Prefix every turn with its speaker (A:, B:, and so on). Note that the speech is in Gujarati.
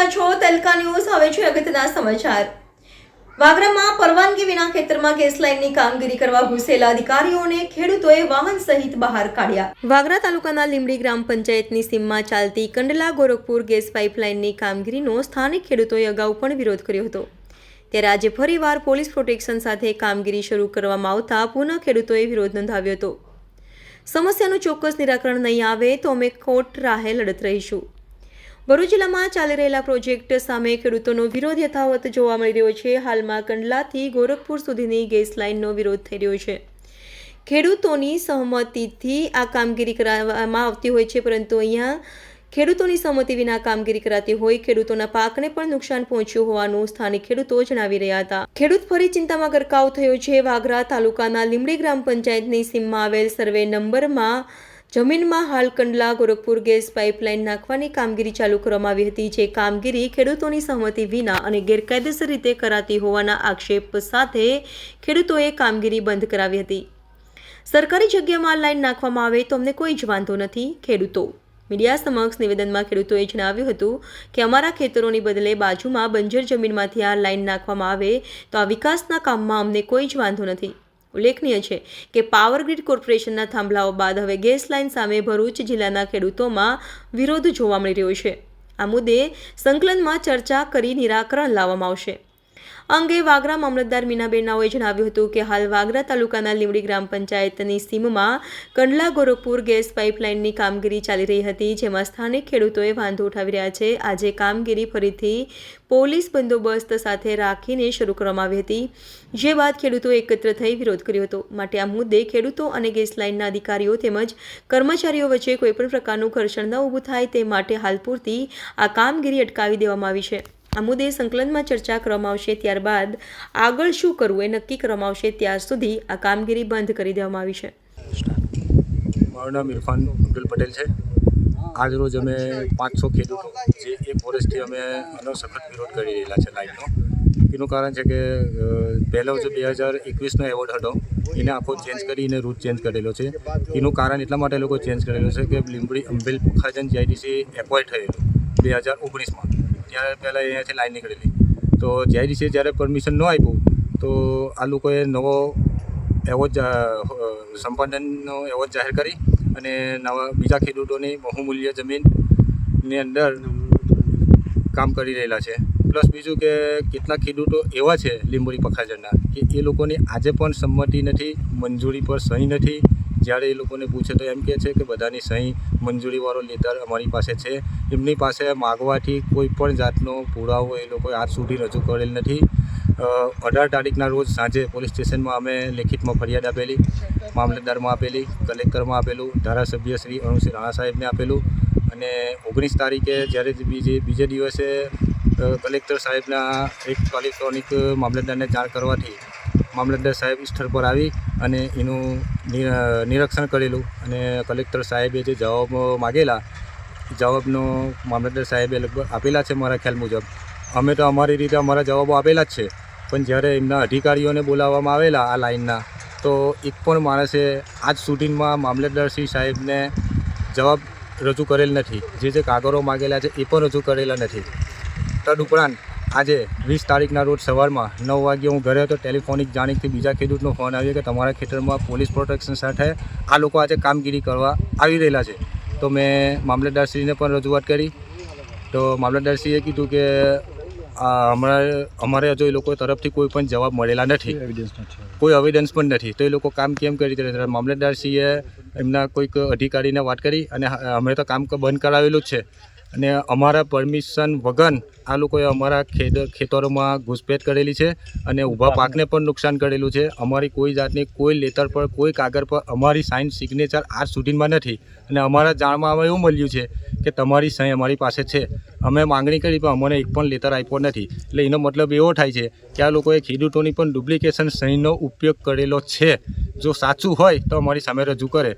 A: રહ્યા છો તલકા ન્યૂઝ, હવે છે અગત્યના સમાચાર. વાગરામાં પરવાનગી વિના ખેતરમાં ગેસ લાઇનની કામગીરી કરવા ઘૂસેલા અધિકારીઓને ખેડૂતોએ વાહન સહિત બહાર કાઢ્યા. વાગરા તાલુકાના લીમડી ગ્રામ પંચાયતની સીમમાં ચાલતી કંડલા ગોરખપુર ગેસ પાઇપલાઇનની કામગીરીનો સ્થાનિક ખેડૂતોએ અગાઉ પણ વિરોધ કર્યો હતો. ત્યારે આજે ફરીવાર પોલીસ પ્રોટેક્શન સાથે કામગીરી શરૂ કરવામાં આવતા પુનઃ ખેડૂતોએ વિરોધ નોંધાવ્યો હતો. સમસ્યાનું ચોક્કસ નિરાકરણ નહીં આવે તો અમે કોર્ટ રાહે લડત રહીશું. ભરૂચ જિલ્લામાં ચાલી રહેલા પ્રોજેક્ટ સામે ખેડૂતોનો વિરોધ યથાવત જોવા મળી રહ્યો છે. હાલમાં કંડલાથી ગોરખપુર સુધીની ગેસ લાઇનનો વિરોધ થઈ રહ્યો છે. ખેડૂતોની સહમતિથી આ કામગીરી કરાવવામાં આવતી હોય છે, પરંતુ અહીંયા ખેડૂતોની સહમતિ વિના કામગીરી કરાતી હોય, ખેડૂતોના પાકને પણ નુકસાન પહોંચ્યું હોવાનું સ્થાનિક ખેડૂતો જણાવી રહ્યા હતા. ખેડૂત ફરી ચિંતામાં ગરકાવ થયો છે. વાગરા તાલુકાના લીમડી ગ્રામ પંચાયતની સીમમાં આવેલ સર્વે નંબરમાં જમીનમાં હાલ કંડલા, ગોરખપુર ગેસ પાઇપલાઇન નાખવાની કામગીરી ચાલુ કરવામાં આવી હતી, જે કામગીરી ખેડૂતોની સહમતિ વિના અને ગેરકાયદેસર રીતે કરાતી હોવાના આક્ષેપ સાથે ખેડૂતોએ કામગીરી બંધ કરાવી હતી. સરકારી જગ્યામાં લાઇન નાખવામાં આવે તો અમને કોઈ જ વાંધો નથી, ખેડૂતો. મીડિયા સમક્ષ નિવેદનમાં ખેડૂતોએ જણાવ્યું હતું કે અમારા ખેતરોની બદલે બાજુમાં બંજર જમીનમાંથી આ લાઇન નાખવામાં આવે તો આ વિકાસના કામમાં અમને કોઈ જ વાંધો નથી. ઉલ્લેખનીય છે કે પાવર કોર્પોરેશનના થાંભલાઓ બાદ હવે ગેસ લાઇન સામે ભરૂચ જિલ્લાના ખેડૂતોમાં વિરોધ જોવા મળી રહ્યો છે. આ મુદ્દે સંકલનમાં ચર્ચા કરી નિરાકરણ લાવવામાં આવશે. અંગે વાગરા મામલતદાર મીનાબેન નાઓએ જણાવ્યું હતું કે હાલ વાગરા તાલુકાના લીમડી ગ્રામ પંચાયતની સીમમાં કંડલા ગોરખપુર ગેસ પાઇપલાઇનની કામગીરી ચાલી રહી હતી, જેમાં સ્થાનિક ખેડૂતોએ વાંધો ઉઠાવી રહ્યા છે. આજે કામગીરી ફરીથી પોલીસ બંદોબસ્ત સાથે રાખીને શરૂ કરવામાં આવી હતી, જે બાદ ખેડૂતો એકત્ર થઈ વિરોધ કર્યો હતો. માટે આ મુદ્દે ખેડૂતો અને ગેસ લાઇનના અધિકારીઓ તેમજ કર્મચારીઓ વચ્ચે કોઈપણ પ્રકારનું ઘર્ષણ ન ઊભું થાય તે માટે હાલ પૂરતી આ કામગીરી અટકાવી દેવામાં આવી છે. આ મુદ્દે સંકલનમાં ચર્ચા કરવામાં આવશે ત્યારબાદ આગળ શું કરવું એ નક્કી કરવામાં આવશે ત્યાર સુધી આ કામગીરી બંધ કરી દેવામાં આવી છે.
B: મારું નામ ઇરફાન અબ્દુલ પટેલ છે. આજ રોજ અમે પાંચસો ખેડૂતો, જે એક વર્ષથી અમે એનો સખત વિરોધ કરી રહેલા છે લાઈનનો. એનું કારણ છે કે પહેલો જે બે હજાર એકવીસનો એવોર્ડ હતો, એને આખો ચેન્જ કરીને રૂટ ચેન્જ કરેલો છે. એનું કારણ એટલા માટે લોકો ચેન્જ કરેલો છે કે લીંબડી અંબેલ ખાજન જીઆઈડીસી એપોઇન્ટ થયેલું બે હજાર ઓગણીસમાં. ત્યારે પહેલાં અહીંયાથી લાઈન નીકળેલી. તો જીઆઈડીસીએ જ્યારે પરમિશન ન આપ્યું, તો આ લોકોએ નવો એવોર્ડ જા- સંપાદનનો એવોર્ડ જાહેર કરી અને નવા, બીજા ખેડૂતોની બહુમૂલ્ય જમીનની અંદર કામ કરી રહેલા છે. પ્લસ બીજું કે કેટલાક ખેડૂતો એવા છે લીંબોડી પખાજરના કે એ લોકોની આજે પણ સંમતિ નથી, મંજૂરી પર સહી નથી જ્યારે એ લોકોને પૂછે તો એમ કહે છે કે બધાની સહી મંજૂરીવાળો લેટર અમારી પાસે છે. એમની પાસે માગવાથી કોઈ પણ જાતનો પુરાવો એ લોકોએ આજ સુધી રજૂ કરેલ નથી. અઢાર તારીખના રોજ સાંજે પોલીસ સ્ટેશનમાં અમે લેખિતમાં ફરિયાદ આપેલી, મામલતદારમાં આપેલી, કલેક્ટરમાં આપેલું, ધારાસભ્ય શ્રી અરુણસિંહ રાણા સાહેબને આપેલું અને ઓગણીસ તારીખે જ્યારે બીજે બીજે દિવસે કલેક્ટર સાહેબના એક ઇલેક્ટ્રોનિક મામલતદારને જાણ કરવાથી મામલતદાર સાહેબ સ્થળ પર આવી અને એનું નિરીક્ષણ કરેલું અને કલેક્ટર સાહેબે જે જવાબ માગેલા, જવાબનો મામલતદાર સાહેબે લગભગ આપેલા છે મારા ખ્યાલ મુજબ. અમે તો અમારી રીતે અમારા જવાબો આપેલા જ છે, પણ જ્યારે એમના અધિકારીઓને બોલાવવામાં આવેલા આ લાઇનના, તો એક પણ માણસે આજ સુધીમાં મામલતદારશ્રી સાહેબને જવાબ રજૂ કરેલ નથી. જે જે કાગળો માગેલા છે એ પણ રજૂ કરેલા નથી. તદ ઉપરાંત આજે વીસ તારીખના રોજ સવારમાં નવ વાગ્યે હું ઘરે હતો. ટેલિફોનિક જાણીથી બીજા ખેડૂતનો ફોન આવ્યો કે તમારા ખેતરમાં પોલીસ પ્રોટેક્શન સાથે આ લોકો આજે કામગીરી કરવા આવી રહેલા છે. તો મેં મામલતદારશ્રીને પણ રજૂઆત કરી. તો મામલતદારશ્રીએ કીધું કે આ હમણાં અમારે હજુ એ લોકો તરફથી કોઈ પણ જવાબ મળેલા નથી. કોઈ એવિડન્સ પણ નથી. તો એ લોકો કામ કેમ કરી રહ્યા મામલતદારશ્રીએ એમના કોઈક અધિકારીને વાત કરી અને અમે તો કામ બંધ કરાવેલું જ છે. અને અમારા પરમિશન વગર આ લોકોએ અમારા ખેત ખેતરોમાં ઘૂસપેટ કરેલી છે અને ઊભા પાકને પણ નુકસાન કરેલું છે. અમારી કોઈ જાતની કોઈ લેટર પર કોઈ કાગળ પર અમારી સાઇન સિગ્નેચર આજ સુધીમાં નથી. અને અમારા જાણમાં અમે એવું મળ્યું છે કે તમારી સહી અમારી પાસે છે. અમે માંગણી કરી પણ અમને એક પણ લેટર આપ્યો નથી. એટલે એનો મતલબ એવો થાય છે કે આ લોકોએ ખેડૂતોની પણ ડુપ્લિકેશન સહીનો ઉપયોગ કરેલો છે. જો સાચું હોય તો અમારી સામે રજૂ કરે.